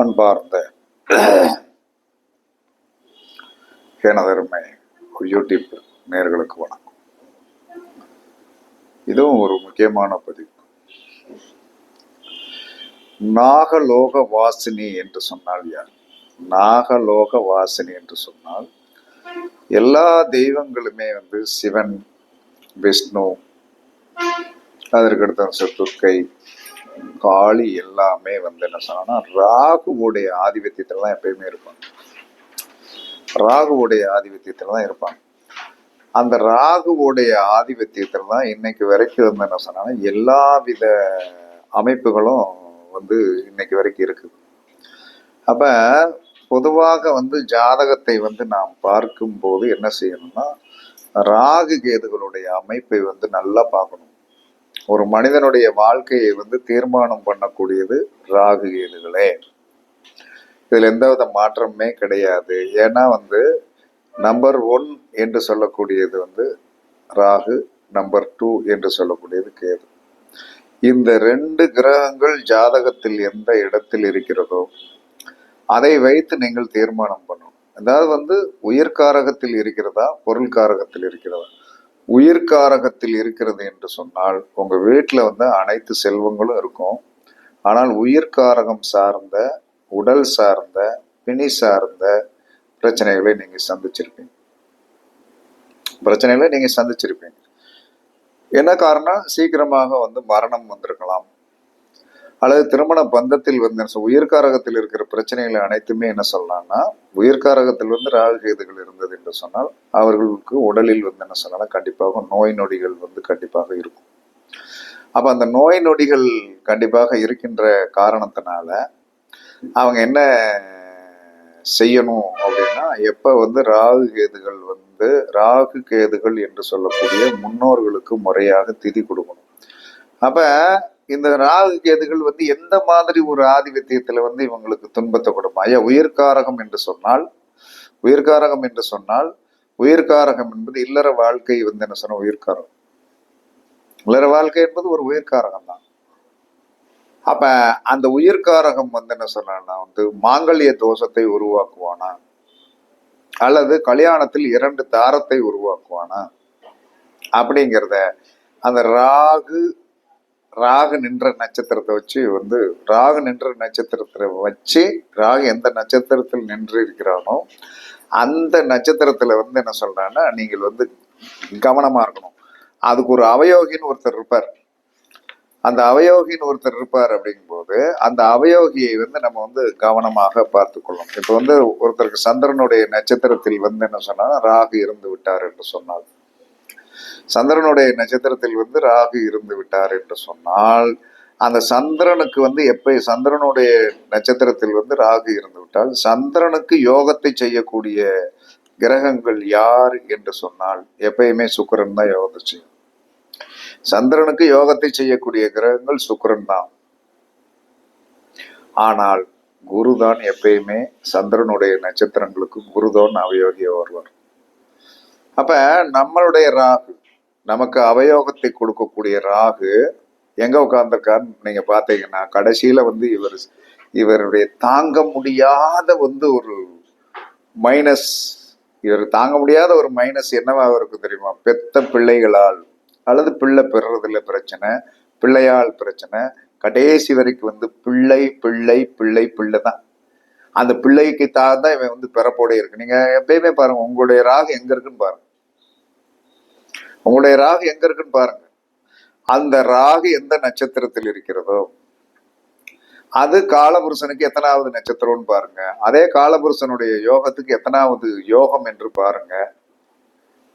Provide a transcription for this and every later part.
அன்பார்ந்த எனதருமை யூடியூப் நேர்களுக்கு வணக்கம். இதுவும் ஒரு முக்கியமான பதிவு. நாகலோக வாசினி என்று சொன்னால் யார்? நாகலோக வாசினி என்று சொன்னால் எல்லா தெய்வங்களுமே வந்து சிவன் விஷ்ணு அதற்கடுத்த சத்துர்க்கை காளி எல்லாமே வந்து என்ன சொன்னா ராகுவுடைய ஆதிபத்தியத்துல தான் எப்பயுமே இருப்பாங்க. ராகுவுடைய ஆதிபத்தியத்துல தான் இருப்பாங்க. அந்த ராகுவுடைய ஆதிபத்தியத்துல தான் இன்னைக்கு வரைக்கும் வந்து என்ன சொன்னா எல்லா வித அமைப்புகளும் வந்து இன்னைக்கு வரைக்கும் இருக்குது அப்ப பொதுவாக வந்து ஜாதகத்தை வந்து நாம் பார்க்கும்போது என்ன செய்யணும்னா ராகு கேதுகளுடைய அமைப்பை வந்து நல்லா பார்க்கணும். ஒரு மனிதனுடைய வாழ்க்கையை வந்து தீர்மானம் பண்ணக்கூடியது ராகு கேதுகளே இதில் எந்தவித மாற்றமே கிடையாது. ஏன்னா வந்து நம்பர் ஒன் என்று சொல்லக்கூடியது வந்து ராகு நம்பர் டூ என்று சொல்லக்கூடியது கேது. இந்த ரெண்டு கிரகங்கள் ஜாதகத்தில் எந்த இடத்தில் இருக்கிறதோ அதை வைத்து நீங்கள் தீர்மானம் பண்ணணும். அதாவது வந்து உயிர்காரகத்தில் இருக்கிறதா பொருள்காரகத்தில் இருக்கிறதா? உயிர்காரகத்தில் இருக்கிறது என்று சொன்னால் உங்கள் வீட்டில் வந்து அனைத்து செல்வங்களும் இருக்கும். ஆனால் உயிர்காரகம் சார்ந்த உடல் சார்ந்த பிணி சார்ந்த பிரச்சனைகளை நீங்கள் சந்திச்சிருப்பீங்க. பிரச்சனைகளை நீங்கள் சந்திச்சிருப்பீங்க. என்ன காரணம்? சீக்கிரமாக வந்து மரணம் வந்திருக்கலாம். அல்லது திருமண பந்தத்தில் வந்து என்ன சொல்~ உயிர்காரகத்தில் இருக்கிற பிரச்சனைகளை அனைத்துமே என்ன சொல்லலாம்னா உயிர்காரகத்தில் வந்து ராகு கேதுகள் இருந்தது என்று சொன்னால் அவர்களுக்கு உடலில் வந்து என்ன சொல்லலாம் கண்டிப்பாக நோய் நொடிகள் வந்து கண்டிப்பாக இருக்கும். அப்ப அந்த நோய் நொடிகள் கண்டிப்பாக இருக்கின்ற காரணத்தினால அவங்க என்ன செய்யணும் அப்படின்னா எப்ப வந்து ராகு கேதுகள் வந்து ராகு கேதுகள் என்று சொல்லக்கூடிய முன்னோர்களுக்கு முறையாக திதி கொடுக்கணும். அப்போ இந்த ராகு கேதுகள் வந்து எந்த மாதிரி ஒரு ஆதிபத்தியத்துல வந்து இவங்களுக்கு துன்பத்தை கொடுக்கும் ஐயா உயிர்காரகம் என்று சொன்னால் உயிர்காரகம் என்று சொன்னால் உயிர்காரகம் என்பது இல்லற வாழ்க்கை வந்து என்ன சொன்ன? உயிர்காரகம் இல்லற வாழ்க்கை என்பது ஒரு உயிர்காரகம் தான். அப்ப அந்த உயிர்காரகம் வந்து என்ன சொன்னா வந்து மாங்கல்ய தோஷத்தை உருவாக்குவானா? அல்லது கல்யாணத்தில் இரண்டு தாரத்தை உருவாக்குவானா? அப்படிங்கிறத அந்த ராகு ராகு நின்ற நட்சத்திரத்தை வச்சு வந்து ராகு நின்ற நட்சத்திரத்தை வச்சு ராகு எந்த நட்சத்திரத்தில் நின்று இருக்கிறானோ அந்த நட்சத்திரத்தில் வந்து என்ன சொல்கிறான்னா நீங்கள் வந்து கவனமாக இருக்கணும். அதுக்கு ஒரு அவயோகின்னு ஒருத்தர் இருப்பார். அந்த அவயோகின்னு ஒருத்தர் இருப்பார் அப்படிங்கும்போது அந்த அவயோகியை வந்து நம்ம வந்து கவனமாக பார்த்துக்கொள்ளும் இப்போ வந்து ஒருத்தருக்கு சந்திரனுடைய நட்சத்திரத்தில் வந்து என்ன சொன்னால் ராகு இருந்து விட்டார் என்று சொன்னார். சந்திரனுடைய நட்சத்திரத்தில் வந்து ராகு இருந்து விட்டார் என்று சொன்னால் அந்த சந்திரனுக்கு வந்து எப்ப சந்திரனுடைய நட்சத்திரத்தில் வந்து ராகு இருந்து விட்டால் சந்திரனுக்கு யோகத்தை செய்யக்கூடிய கிரகங்கள் யார் என்று சொன்னால் எப்பயுமே சுக்கரன் தான் யோகத்தை செய்யும். சந்திரனுக்கு யோகத்தை செய்யக்கூடிய கிரகங்கள் சுக்கரன் தான். ஆனால் குருதான் எப்பயுமே சந்திரனுடைய நட்சத்திரங்களுக்கு குருதான் அவயோகிய வருவார் அப்ப நம்மளுடைய ராகு நமக்கு அவயோகத்தை கொடுக்கக்கூடிய ராகு எங்க உட்கார்ந்துருக்காருன்னு நீங்க பாத்தீங்கன்னா கடைசியில வந்து இவர் இவருடைய தாங்க முடியாத வந்து ஒரு மைனஸ் இவர் தாங்க முடியாத ஒரு மைனஸ் என்னவா இருக்கும் தெரியுமா? பெத்த பிள்ளைகளால் அல்லது பிள்ளை பெறுறதுல பிரச்சனை பிள்ளையால் பிரச்சனை கடைசி வரைக்கும் வந்து பிள்ளை பிள்ளை பிள்ளை பிள்ளை தான். அந்த பிள்ளைக்கு தான் இவன் வந்து பிறப்போட இருக்கு. நீங்க எப்பயுமே பாருங்க உங்களுடைய ராகு எங்க இருக்குன்னு பாருங்க. உங்களுடைய ராகு எங்க இருக்குன்னு பாருங்க. அந்த ராகு எந்த நட்சத்திரத்தில் இருக்கிறதோ அது காலபுருஷனுக்கு எத்தனாவது நட்சத்திரம்னு பாருங்க. அதே காலபுருஷனுடைய யோகத்துக்கு எத்தனாவது யோகம் என்று பாருங்க.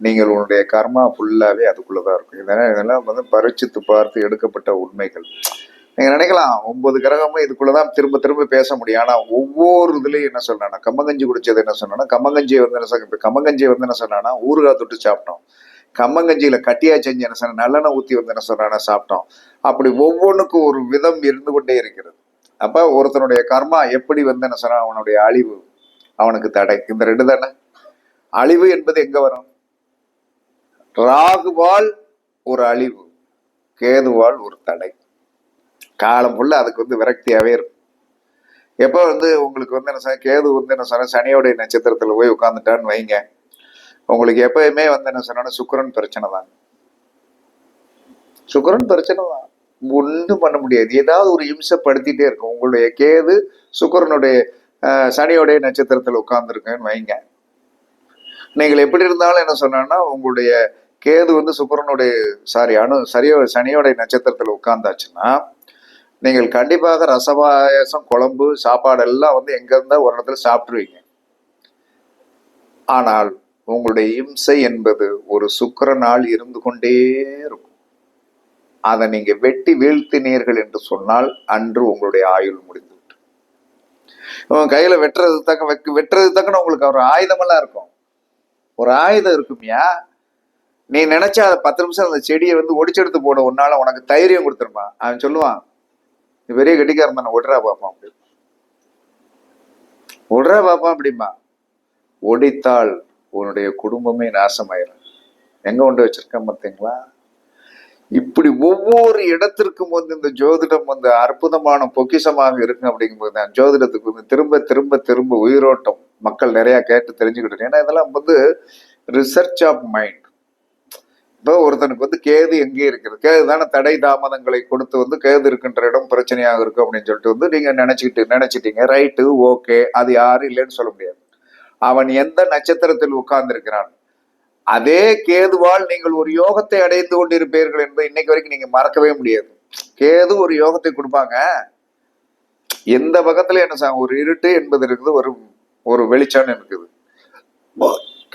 நீங்கள் உன்னுடைய கர்மா ஃபுல்லாவே அதுக்குள்ளதான் இருக்கும். இதெல்லாம் இதெல்லாம் வந்து பரிச்சித்து பார்த்து எடுக்கப்பட்ட உண்மைகள். நீங்கள் நினைக்கலாம் ஒன்பது கிரகமும் இதுக்குள்ளதான் திரும்ப திரும்ப பேச முடியும். ஆனால் ஒவ்வொரு இதுலேயும் என்ன சொன்னானா கம்மங்கஞ்சி குடிச்சது என்ன சொன்னானா கம்மங்கஞ்சியை வந்து என்ன சொன்ன கம்மங்கஞ்சியை வந்து என்ன சொன்னானா ஊறுகாய் தொட்டு சாப்பிட்டோம். கம்மங்கஞ்சியில கட்டியா செஞ்சு என்ன சொன்ன நல்லெண்ணெய் ஊத்தி வந்து என்ன சொன்னா சாப்பிட்டோம். அப்படி ஒவ்வொன்றுக்கும் ஒரு விதம் இருந்து கொண்டே இருக்கிறது. அப்ப ஒருத்தனுடைய கர்மா எப்படி வந்து என்ன சொன்னா அவனுடைய அழிவு அவனுக்கு தடை. இந்த ரெண்டு தானே? அழிவு என்பது எங்க வரும்? ராகுவால் ஒரு அழிவு கேதுவால் ஒரு தடை. காலம் ஃபுல்லாக அதுக்கு வந்து விரக்தியாவே இருக்கும். எப்போ வந்து உங்களுக்கு வந்து என்ன சொன்ன கேது வந்து என்ன சொன்ன சனியோடைய நட்சத்திரத்துல போய் உட்காந்துட்டான்னு வைங்க. உங்களுக்கு எப்பயுமே வந்து என்ன சொன்னா சுக்கரன் பிரச்சனை தான். சுக்கரன் பிரச்சனை தான். ஒன்றும் பண்ண முடியாது. ஏதாவது ஒரு இம்சப்படுத்திட்டே இருக்கும். உங்களுடைய கேது சுக்கரனுடைய சனியோடைய நட்சத்திரத்தில் உட்கார்ந்துருக்கேன்னு வைங்க. நீங்கள் எப்படி இருந்தாலும் என்ன சொன்னா உங்களுடைய கேது வந்து சுக்கரனுடைய சாரி அணு சரியோ சனியோடைய நட்சத்திரத்தில் உட்கார்ந்தாச்சுன்னா நீங்கள் கண்டிப்பாக ரசபாயசம் குழம்பு சாப்பாடு எல்லாம் வந்து எங்க ஒரு இடத்துல சாப்பிட்ருவீங்க ஆனால் உங்களுடைய இம்சை என்பது ஒரு சுக்கிரனால் இருந்து கொண்டே இருக்கும். அதை நீங்க வெட்டி வீழ்த்தினீர்கள் என்று சொன்னால் அன்று உங்களுடைய ஆயுள் முடிந்து விட்டு கையில வெட்டுறது தக்க வெட்டுறது தக்கன உங்களுக்கு ஒரு ஆயுதமெல்லாம் இருக்கும். ஒரு ஆயுதம் இருக்குமியா நீ நினைச்சா அதை பத்து நிமிஷம் அந்த செடியை வந்து ஒடிச்செடுத்து போட. உன்னால உனக்கு தைரியம் கொடுத்துருமா? அவன் சொல்லுவான் நீ பெரிய கெட்டிக்காரன் தானே ஒடுறா பார்ப்பான் அப்படி. ஒடுறா பார்ப்பான் அப்படிமா ஒடித்தாள் உன்னுடைய குடும்பமே நாசமாயிரும். எங்க கொண்டு வச்சிருக்கேன் பார்த்தீங்களா? இப்படி ஒவ்வொரு இடத்திற்கும் வந்து இந்த ஜோதிடம் வந்து அற்புதமான பொக்கிஷமாக இருக்கு அப்படிங்கும்போது தான் ஜோதிடத்துக்கு வந்து திரும்ப திரும்ப திரும்ப உயிரோட்டம் மக்கள் நிறைய கேட்டு தெரிஞ்சுக்கிட்டு ஏன்னா இதெல்லாம் வந்து ரிசர்ச் ஆஃப் மைண்ட் இப்போ ஒருத்தனுக்கு வந்து கேது எங்கே இருக்கிறது கேது தானே தடை தாமதங்களை கொடுத்து வந்து கேது இருக்கின்ற இடம் பிரச்சனையாக இருக்கும் அப்படின்னு சொல்லிட்டு வந்து நீங்கள் நினச்சிக்கிட்டு நினச்சிட்டீங்க. ரைட்டு ஓகே அது யாரும் இல்லைன்னு சொல்ல முடியாது. அவன் எந்த நட்சத்திரத்தில் உட்கார்ந்திருக்கிறான்? அதே கேதுவால் நீங்கள் ஒரு யோகத்தை அடைந்து கொண்டிருப்பீர்கள் என்பதை இன்னைக்கு வரைக்கும் நீங்க மறக்கவே முடியாது. கேது ஒரு யோகத்தை கொடுப்பாங்க. எந்த பக்கத்துல என்ன சார் ஒரு இருட்டு என்பது இருக்குது ஒரு ஒரு வெளிச்சம் இருக்குது.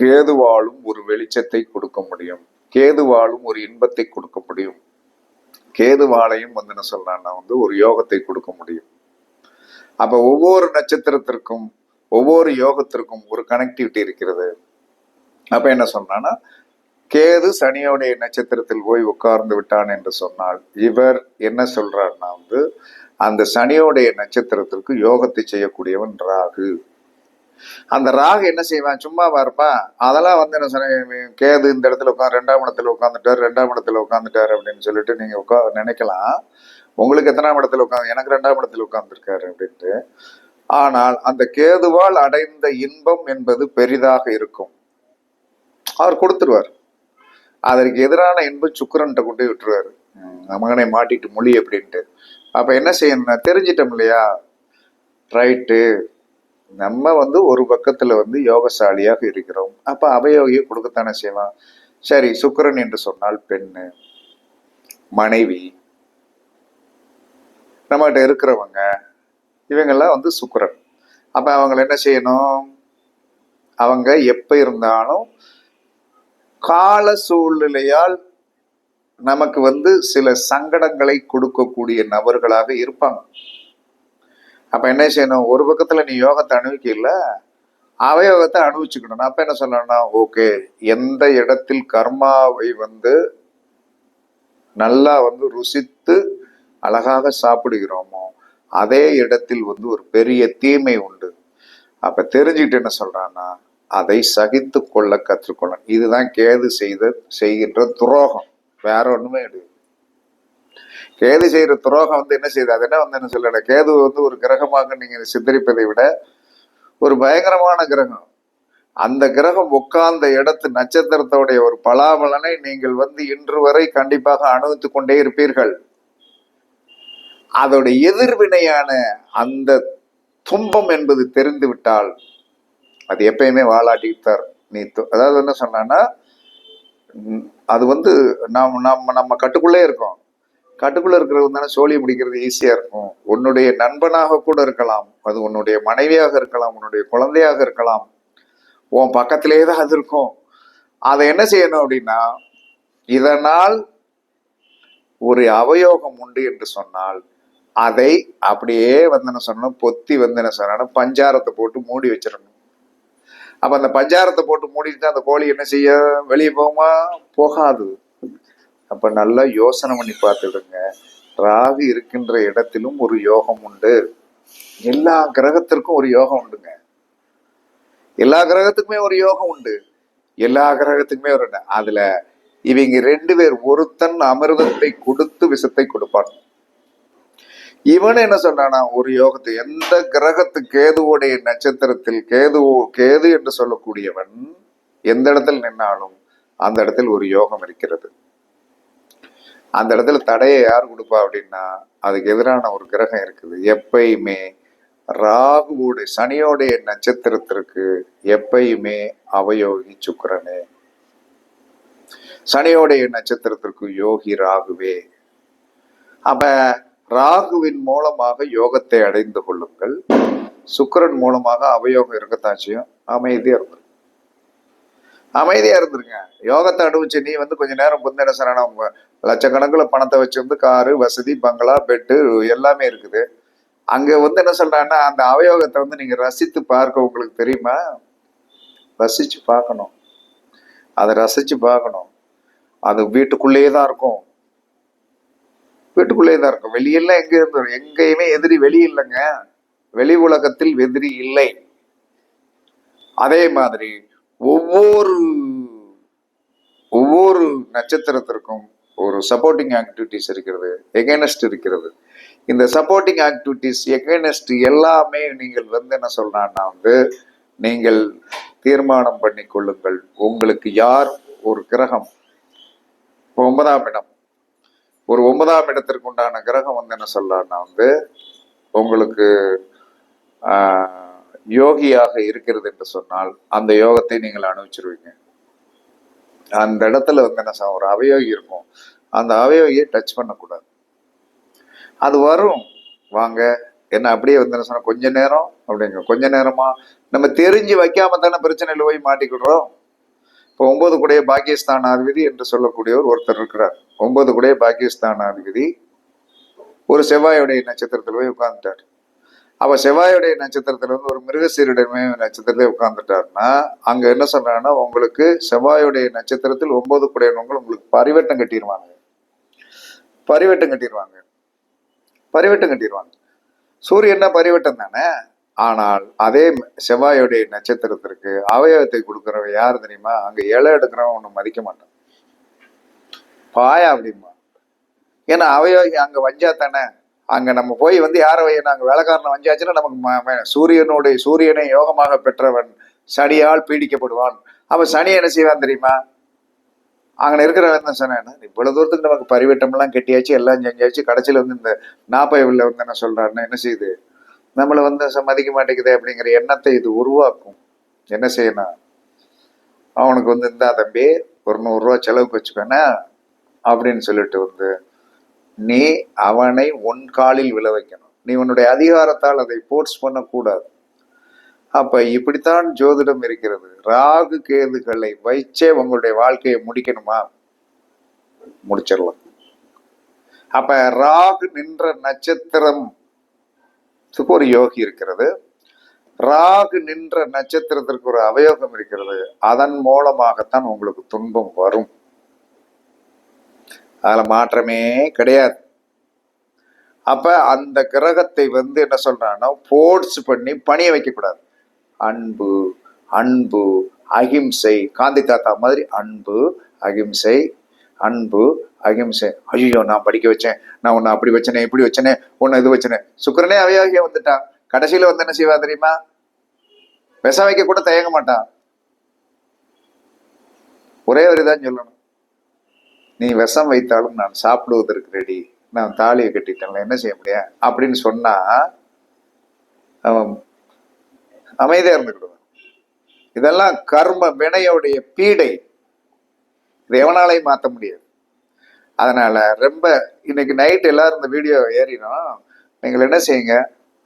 கேதுவாலும் ஒரு வெளிச்சத்தை கொடுக்க முடியும். கேதுவாலும் ஒரு இன்பத்தை கொடுக்க முடியும். கேதுவாலையும் வந்து என்ன சொல்லலாம்னா வந்து ஒரு யோகத்தை கொடுக்க முடியும். அப்ப ஒவ்வொரு நட்சத்திரத்திற்கும் ஒவ்வொரு யோகத்திற்கும் ஒரு கனெக்டிவிட்டி இருக்கிறது. அப்ப என்ன சொன்னான்னா கேது சனியோடைய நட்சத்திரத்தில் போய் உட்கார்ந்து விட்டான் என்று சொன்னால் இவர் என்ன சொல்றாருன்னா வந்து அந்த சனியோடைய நட்சத்திரத்திற்கு யோகத்தை செய்யக்கூடியவன் ராகு. அந்த ராகு என்ன செய்வான்? சும்மா இருப்பான் அதெல்லாம் வந்து என்ன சொன்ன கேது இந்த இடத்துல உட்காந்து ரெண்டாம் இடத்துல உட்காந்துட்டாரு ரெண்டாம் இடத்துல உட்காந்துட்டாரு அப்படின்னு சொல்லிட்டு நீங்க உட்கா நினைக்கலாம். உங்களுக்கு எத்தனாம் இடத்துல உட்காந்து எனக்கு ரெண்டாம் இடத்துல உட்காந்துருக்காரு அப்படின்ட்டு. ஆனால் அந்த கேதுவால் அடைந்த இன்பம் என்பது பெரிதாக இருக்கும். அவர் கொடுத்துருவார். அதற்கு எதிரான இன்பம் சுக்கரன்ட்ட கொண்டு விட்டுருவாரு. மகனை மாட்டிட்டு மொழி அப்படின்ட்டு அப்ப என்ன செய்யணும்னா தெரிஞ்சிட்டோம் இல்லையா? ரைட்டு. நம்ம வந்து ஒரு பக்கத்துல வந்து யோகசாலியாக இருக்கிறோம். அப்ப அவயோகியை கொடுக்கத்தானே செய்யலாம் சரி சுக்கரன் என்று சொன்னால் பெண்ணு மனைவி நம்மகிட்ட இருக்கிறவங்க இவங்கெல்லாம் வந்து சுக்கரன். அப்போ அவங்கள என்ன செய்யணும்? அவங்க எப்போ இருந்தாலும் கால சூழ்நிலையால் நமக்கு வந்து சில சங்கடங்களை கொடுக்கக்கூடிய நபர்களாக இருப்பாங்க. அப்போ என்ன செய்யணும்? ஒரு பக்கத்தில் நீ யோகத்தை அணுவிக்கல அவயோகத்தை அனுபவிச்சுக்கணும். அப்போ என்ன சொல்லணும்னா ஓகே எந்த இடத்தில் கர்மாவை வந்து நல்லா வந்து ருசித்து அழகாக சாப்பிடுகிறோமோ அதே இடத்தில் வந்து ஒரு பெரிய தீமை உண்டு. அப்ப தெரிஞ்சுக்கிட்டு என்ன சொல்றான்னா அதை சகித்து கொள்ள கற்றுக்கொள்ளணும். இதுதான் கேது செய்த செய்கின்ற துரோகம். வேற ஒண்ணுமே கிடையாது கேது செய்யற துரோகம் வந்து என்ன செய்யுது அது என்ன வந்து என்ன சொல்லல? கேது வந்து ஒரு கிரகமாக நீங்க சித்தரிப்பதை விட ஒரு பயங்கரமான கிரகம். அந்த கிரகம் உட்கார்ந்த இடத்து நட்சத்திரத்தோடைய ஒரு பலாபலனை நீங்கள் வந்து இன்று வரை கண்டிப்பாக அனுபவித்துக் கொண்டே இருப்பீர்கள். அதோட எதிர்வினையான அந்த துன்பம் என்பது தெரிந்து விட்டால் அது எப்பயுமே வாழாட்டித்தார் நீ அதாவது என்ன சொன்னான்னா அது வந்து நாம் நம்ம நம்ம கட்டுக்குள்ளே இருக்கோம். கட்டுக்குள்ளே இருக்கிறது தானே சோழி பிடிக்கிறது ஈஸியாக இருக்கும். உன்னுடைய நண்பனாக கூட இருக்கலாம். அது உன்னுடைய மனைவியாக இருக்கலாம் உன்னுடைய குழந்தையாக இருக்கலாம். உன் பக்கத்திலேயே தான் அது இருக்கும். அதை என்ன செய்யணும் அப்படின்னா இதனால் ஒரு அவயோகம் உண்டு என்று சொன்னால் அதை அப்படியே வந்து என்ன பொத்தி வந்து என்ன பஞ்சாரத்தை போட்டு மூடி வச்சிடணும். அப்ப அந்த பஞ்சாரத்தை போட்டு மூடிட்டு அந்த கோழி என்ன செய்ய வெளியே போகுமா? போகாது. அப்ப நல்லா யோசனை பண்ணி பார்த்துடுங்க ராகு இருக்கின்ற இடத்திலும் ஒரு யோகம் உண்டு. எல்லா கிரகத்திற்கும் ஒரு யோகம் உண்டுங்க. எல்லா கிரகத்துக்குமே ஒரு யோகம் உண்டு. எல்லா கிரகத்துக்குமே ஒரு அதுல இவங்க ரெண்டு பேர் ஒருத்தன் அமிர்தத்தை கொடுத்து விஷத்தை கொடுப்பான் இவன் என்ன சொன்னானா ஒரு யோகத்தை எந்த கிரகத்து கேதுவோடைய நட்சத்திரத்தில் கேது கேது என்று சொல்லக்கூடியவன் எந்த இடத்தில் நின்னாலும் அந்த இடத்தில் ஒரு யோகம் இருக்கிறது. அந்த இடத்துல தடையை யார் கொடுப்பா அப்படின்னா அதுக்கு எதிரான ஒரு கிரகம் இருக்குது. எப்பயுமே ராகுவோடைய சனியோடைய நட்சத்திரத்திற்கு எப்பயுமே அவயோகி சுக்கரனே. சனியோடைய நட்சத்திரத்திற்கு யோகி ராகுவே. அப்ப ராகுவின் மூலமாக யோகத்தை அடைந்து கொள்ளுங்கள். சுக்கரன் மூலமாக அவயோகம் இருக்கத்தான் செய்யும். அமைதியா இருந்துருங்க அமைதியா இருந்துருங்க. யோகத்தை அனுபவிச்சு நீ வந்து கொஞ்ச நேரம் புந்தன சரணம் உங்க லட்சக்கணக்கில் பணத்தை வச்சிருந்து காரு வசதி பங்களா பெட்டு எல்லாமே இருக்குது. அங்க வந்து என்ன சொல்றாங்கன்னா அந்த அவயோகத்தை வந்து நீங்க ரசித்து பார்க்க உங்களுக்கு தெரியுமா? ரசிச்சு பார்க்கணும். அதை ரசிச்சு பார்க்கணும். அது வீட்டுக்குள்ளேயே தான் இருக்கும். வீட்டுக்குள்ளேயே தான் இருக்கும். வெளியெல்லாம் எங்கே இருந்து எங்கேயுமே எதிரி வெளி இல்லைங்க. வெளி உலகத்தில் எதிரி இல்லை. அதே மாதிரி ஒவ்வொரு ஒவ்வொரு நட்சத்திரத்திற்கும் ஒரு சப்போர்ட்டிங் ஆக்டிவிட்டிஸ் இருக்கிறது எகேனஸ்ட் இருக்கிறது. இந்த சப்போர்ட்டிங் ஆக்டிவிட்டிஸ் எகேனஸ்ட் எல்லாமே நீங்கள் வந்து என்ன சொல்றான்னா வந்து நீங்கள் தீர்மானம் பண்ணி கொள்ளுங்கள். உங்களுக்கு யார் ஒரு கிரகம்? ஒன்பதாம் இடம். ஒரு ஒன்பதாம் இடத்திற்கு உண்டான கிரகம் வந்து என்ன சொல்லலாம்னா வந்து உங்களுக்கு யோகியாக இருக்கிறது என்று சொன்னால் அந்த யோகத்தை நீங்கள் அனுபவிச்சிருவீங்க. அந்த இடத்துல வந்து என்ன ஒரு அவயோகி இருக்கும். அந்த அவயோகியை டச் பண்ணக்கூடாது. அது வரும். வாங்க என்ன அப்படியே வந்து என்ன சொன்னா கொஞ்ச நேரம் அப்படிங்க கொஞ்ச நேரமா நம்ம தெரிஞ்சு வைக்காம தானே பிரச்சனையில் போய் மாட்டிக்கிடுறோம். இப்போ ஒன்பது பாகிஸ்தான் அதிபதி என்று சொல்லக்கூடியவர் ஒருத்தர் இருக்கிறார். ஒன்பது பாகிஸ்தான் பாகிஸ்தானாதிபதி ஒரு செவ்வாயுடைய நட்சத்திரத்தில் போய் உட்கார்ந்துட்டார். அப்போ செவ்வாயுடைய நட்சத்திரத்தில் வந்து ஒரு மிருகசீரிடமே நட்சத்திரத்தை உட்காந்துட்டாருன்னா அங்கே என்ன சொல்றாங்கன்னா உங்களுக்கு செவ்வாயுடைய நட்சத்திரத்தில் ஒன்பது கூடையவங்க உங்களுக்கு பரிவட்டம் கட்டிடுவாங்க பரிவட்டம் கட்டிடுவாங்க பரிவட்டம் கட்டிடுவாங்க சூரியன்னா பரிவட்டம் தானே? ஆனால் அதே செவ்வாயுடைய நட்சத்திரத்திற்கு அவயவத்தை கொடுக்குறவன் யார் தெரியுமா? அங்கே இலை எடுக்கிறவன் ஒன்றும் மதிக்க மாட்டான். பாயா அப்படிமா ஏன்னா அவையோ அங்க வஞ்சா தானே? அங்க நம்ம போய் வந்து யாரை வை நாங்க வேலைக்காரனை வஞ்சாச்சுன்னா நமக்கு சூரியனுடைய சூரியனை யோகமாக பெற்றவன் சனியால் பீடிக்கப்படுவான். அப்போ சனி என்ன செய்வான் தெரியுமா? அங்கே இருக்கிறவன் தான் சொன்னேன் இவ்வளவு தூரத்துக்கு நமக்கு பரிவட்டம்லாம் கட்டியாச்சு எல்லாம் செஞ்சாச்சு கடைசியில் வந்து இந்த நாப்பயவில் வந்து என்ன சொல்றாருன்னா என்ன செய்யுது நம்மளை வந்து ச- மதிக்க மாட்டேங்குது அப்படிங்கிற எண்ணத்தை இது உருவாக்கும். என்ன செய்யணும்? அவனுக்கு வந்து இந்தா தம்பி ஒரு நூறுரூவா செலவுக்கு வச்சுக்கோன்னா அப்படின்னு சொல்லிட்டு வந்து நீ அவனை உன் காலில் விழ வைக்கணும். நீ உன்னுடைய அதிகாரத்தால் அதை போர்ஸ் பண்ணக்கூடாது. அப்ப இப்படித்தான் ஜோதிடம் இருக்கிறது. ராகு கேதுகளை வைச்சே உங்களுடைய வாழ்க்கையை முடிக்கணுமா? முடிச்சிடலாம். அப்ப ராகு நின்ற நட்சத்திரம் ஒரு யோகி இருக்கிறது. ராகு நின்ற நட்சத்திரத்திற்கு ஒரு அவயோகம் இருக்கிறது. அதன் மூலமாகத்தான் உங்களுக்கு துன்பம் வரும். அதில் மாற்றமே கிடையாது. அப்போ அந்த கிரகத்தை வந்து என்ன சொல்றான்னா ஃபோர்ஸ் பண்ணி பணிய வைக்கக்கூடாது அன்பு அன்பு அகிம்சை காந்தி தாத்தா மாதிரி அன்பு அகிம்சை அன்பு அகிம்சை. ஐயோ நான் படிக்க வச்சேன். நான் உன்னை அப்படி வச்சனே இப்படி வச்சனே உன்னை இது வச்சனே. சுக்கிரனே அவையாகிய வந்துட்டான் கடைசியில வந்து என்ன செய்வா தெரியுமா? விஷம் வைக்க கூட தயங்க மாட்டான் ஒரே ஒரு தான் சொல்லணும். நீ விஷம் வைத்தாலும் நான் சாப்பிடுவதற்கு ரெடி நான் தாலியை கட்டிட்டேன்ல என்ன செய்ய முடியும்? அப்படின்னு சொன்னா அவன் அமைதியா இருந்துக்கிடுவான். இதெல்லாம் கர்ம வினையோடைய பீடை. இது எவனாலையும் மாற்ற முடியாது. அதனால ரொம்ப இன்னைக்கு நைட் எல்லாரும் இந்த வீடியோ ஏறினோம் நீங்கள் என்ன செய்யுங்க?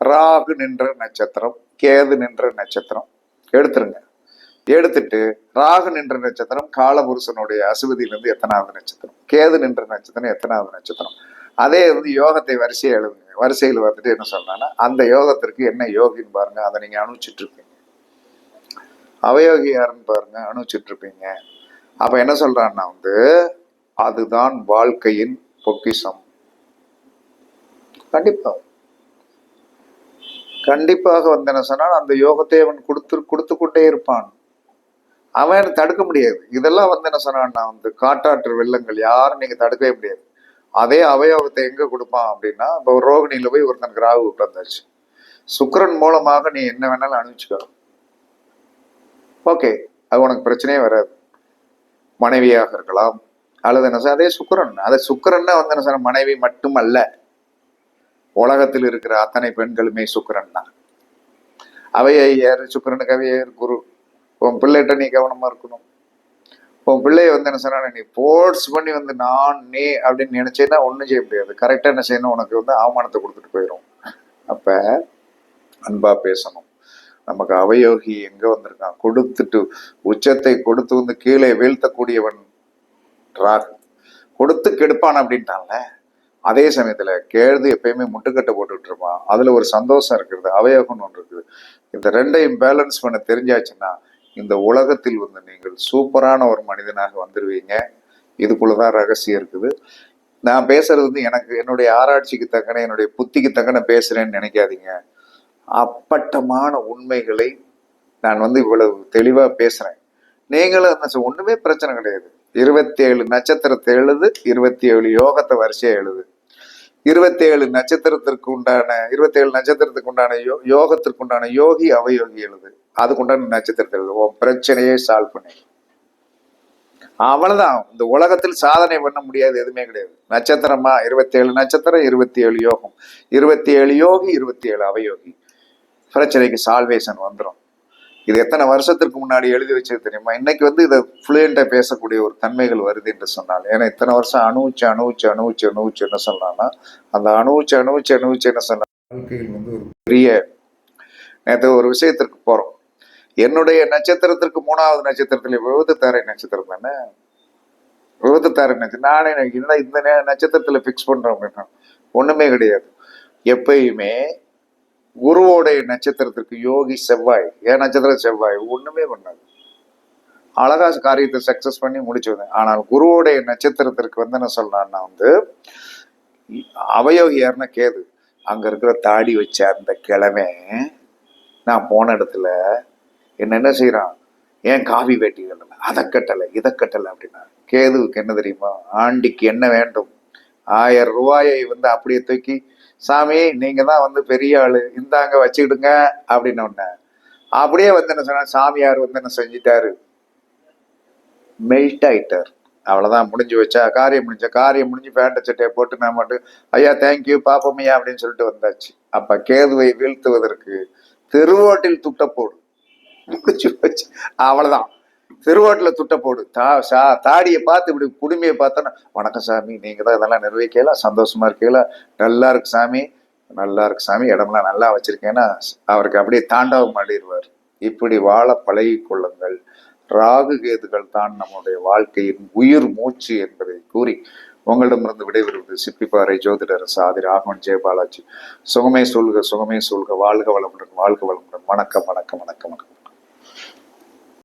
ராகு நின்ற நட்சத்திரம் கேது நின்ற நட்சத்திரம். எடுத்துருங்க. எடுத்துட்டு ராகு நின்ற நட்சத்திரம் காலபுருஷனுடைய அசுவதியிலிருந்து எத்தனாவது நட்சத்திரம் கேது நின்ற நட்சத்திரம் எத்தனாவது நட்சத்திரம். அதே வந்து யோகத்தை வரிசையை எழுதுங்க. வரிசையில் வந்துட்டு என்ன சொல்றாங்கன்னா அந்த யோகத்திற்கு என்ன யோகின்னு பாருங்க அதை நீங்க அனுப்பிச்சிட்டு இருப்பீங்க அவயோகி யாருன்னு பாருங்க அனுப்பிச்சிட்டு இருப்பீங்க அப்ப என்ன சொல்றான்னா வந்து அதுதான் வாழ்க்கையின் பொக்கிஷம். கண்டிப்பா. கண்டிப்பாக வந்து என்ன சொன்னால் அந்த யோகத்தை அவன் கொடுத்து கொடுத்து கொண்டே இருப்பான். அவன் தடுக்க முடியாது. இதெல்லாம் வந்து என்ன சொன்னான்னா வந்து காட்டாற்று வெள்ளங்கள் யாரும் நீங்க தடுக்கவே முடியாது. அதே அவயவத்தை எங்க கொடுப்பான் அப்படின்னா இப்போ ரோகிணியில் ரோகிணியில போய் ஒருத்தனுக்கு ராகு உட்கார்ந்தாச்சு. சுக்கரன் மூலமாக நீ என்ன வேணாலும் அனுப்பிச்சுக்கோ ஓகே அது உனக்கு பிரச்சனையே வராது. மனைவியாக இருக்கலாம் அல்லது என்ன சார் அதே சுக்கிரன். அதே சுக்கிரன்னா வந்து என்ன சார் மனைவி மட்டும் அல்ல உலகத்தில் இருக்கிற அத்தனை பெண்களுமே சுக்கரன் தான். அவையர் சுக்கரனுக்கு அவையர் குரு. உன் பிள்ளைகிட்ட நீ கவனமா இருக்கணும். உன் பிள்ளைய வந்து என்ன சொன்னா நீ ஃபோர்ஸ் பண்ணி வந்து நான் நீ அப்படின்னு நினைச்சேன்னா ஒன்றும் செய்ய முடியாது. கரெக்டாக என்ன செய்யணும் உனக்கு வந்து அவமானத்தை கொடுத்துட்டு போயிடும் அப்போ அன்பா பேசணும். நமக்கு அவயோகி எங்க வந்திருக்கான்? கொடுத்துட்டு உச்சத்தை கொடுத்து வந்து கீழே வீழ்த்தக்கூடியவன் ராகு. கொடுத்து கெடுப்பான் அப்படின்ட்டான்ல. அதே சமயத்துல கேழ்து எப்பயுமே முட்டுக்கட்டை போட்டுக்கிட்டு இருப்பான். அதுல ஒரு சந்தோஷம் இருக்குது அவயோகம்னு ஒன்று இருக்குது. இந்த ரெண்டையும் பேலன்ஸ் பண்ண தெரிஞ்சாச்சுன்னா இந்த உலகத்தில் வந்து நீங்கள் சூப்பரான ஒரு மனிதனாக வந்துடுவீங்க இதுக்குள்ளதான் ரகசியம் இருக்குது. நான் பேசுறது வந்து எனக்கு என்னுடைய ஆராய்ச்சிக்கு தக்கன என்னுடைய புத்திக்கு தக்கன பேசுறேன்னு நினைக்காதீங்க. அப்பட்டமான உண்மைகளை நான் வந்து இவ்வளவு தெளிவாக பேசுறேன். நீங்களும் என்ன ஒன்றுமே ஒண்ணுமே பிரச்சனை கிடையாது. இருபத்தி ஏழு நட்சத்திரத்தை எழுது இருபத்தி ஏழு யோகத்தை வரிசையாக எழுது. இருபத்தி ஏழு நட்சத்திரத்திற்கு உண்டான இருபத்தி ஏழு நட்சத்திரத்துக்கு உண்டான யோ யோகத்திற்கு உண்டான யோகி அவயோகி எழுது. அதுக்குண்டான நட்சத்திரத்தில் நட்சத்திரத்தை எழுது உன் பிரச்சனையே சால்வ் பண்ணி. அவ்வளவுதான். இந்த உலகத்தில் சாதனை பண்ண முடியாது எதுவுமே கிடையாது. நட்சத்திரமா? இருபத்தி ஏழு நட்சத்திரம் இருபத்தி ஏழு யோகம். இருபத்தி ஏழு யோகி இருபத்தி ஏழு அவயோகி. பிரச்சனைக்கு சால்வேஷன் வந்துடும் இது எத்தனை வருஷத்திற்கு முன்னாடி எழுதி வச்சது தெரியுமா? இன்னைக்கு வந்து இதை ஃப்ளூயண்டா பேசக்கூடிய ஒரு தன்மைகள் வருது என்று சொன்னால். ஏன்னா இத்தனை வருஷம் அணுவிச்சு அணுவிச்சு அணுச்சு அணுச்சு என்ன சொன்னான்னா அந்த அணுவிச்சு அணுச்சு அணுவுச்சு என்ன சொன்ன வாழ்க்கையில் வந்து ஒரு பெரிய நேற்று ஒரு விஷயத்திற்கு போறோம். என்னுடைய நட்சத்திரத்திற்கு மூணாவது நட்சத்திரத்துல விபத்து தாரை நட்சத்திரம் தானே? விபத்து தாரை நட்சத்திரம். நானே எனக்கு என்ன இந்த நே- நட்சத்திரத்துல ஃபிக்ஸ் பண்றோம் அப்படின்னா ஒண்ணுமே கிடையாது. எப்பயுமே குருவோடைய நட்சத்திரத்திற்கு யோகி செவ்வாய். என் நட்சத்திரம் செவ்வாய். ஒண்ணுமே பண்ணாது. அழகா காரியத்தை சக்சஸ் பண்ணி முடிச்சு வந்தேன் ஆனால் குருவோடைய நட்சத்திரத்திற்கு வந்து என்ன சொல்லலாம்னா வந்து அவயோகி யாருன்னா கேது. அங்க இருக்கிற தாடி வச்ச அந்த கிழமை நான் போன இடத்துல என்ன என்ன செய்கிறான் ஏன் காவி வேட்டி கட்டல? அதை கட்டலை இதை கட்டலை அப்படின்னா கேதுவுக்கு என்ன தெரியுமா? ஆண்டிக்கு என்ன வேண்டும்? ஆயிரம் ரூபாயை வந்து அப்படியே தூக்கி சாமி நீங்கள் தான் வந்து பெரிய ஆள் இந்தாங்க வச்சுக்கிடுங்க அப்படின்னு அப்படியே வந்து என்ன சொன்னா சாமியார் வந்து என்ன செஞ்சிட்டாரு? மெல்ட் ஆயிட்டார். அவ்வளோதான் முடிஞ்சு வச்சா காரியம் முடிஞ்ச காரியம் முடிஞ்சு பேண்ட சட்டையை போட்டு நான் மட்டும் ஐயா தேங்க்யூ பாப்பமையா அப்படின்னு சொல்லிட்டு வந்தாச்சு. அப்போ கேதுவை வீழ்த்துவதற்கு திருவோட்டில் துட்டப்போடு முடிச்சு வச்சு. அவ்வளவுதான். திருவோட்டில் துட்ட போடு. தா சா தாடியை பார்த்து இப்படி குடுமையை பார்த்தோன்னா வணக்கம் சாமி நீங்க தான் இதெல்லாம் நிர்வகிக்கல சந்தோஷமா இருக்கீங்களா? நல்லா இருக்கு சாமி. நல்லா இருக்கு சாமி. இடம்லாம் நல்லா வச்சிருக்கேன்னா அவருக்கு அப்படியே தாண்டவம் ஆடிடுவார் இப்படி வாழ பழகி கொள்ளுங்கள். ராகு கேதுகள் தான் நம்முடைய வாழ்க்கையின் உயிர் மூச்சு என்பதை கூறி உங்களிடமிருந்து விடைபெறுவது சிப்பிப்பாறை ஜோதிடர் சாதி ராகவன் ஜெயபாலாஜி சுகமே சொல்க சுகமே சொல்க. வாழ்க வளமுடன் வாழ்க வளமுடன். வணக்கம் வணக்கம் வணக்கம் வணக்கம்.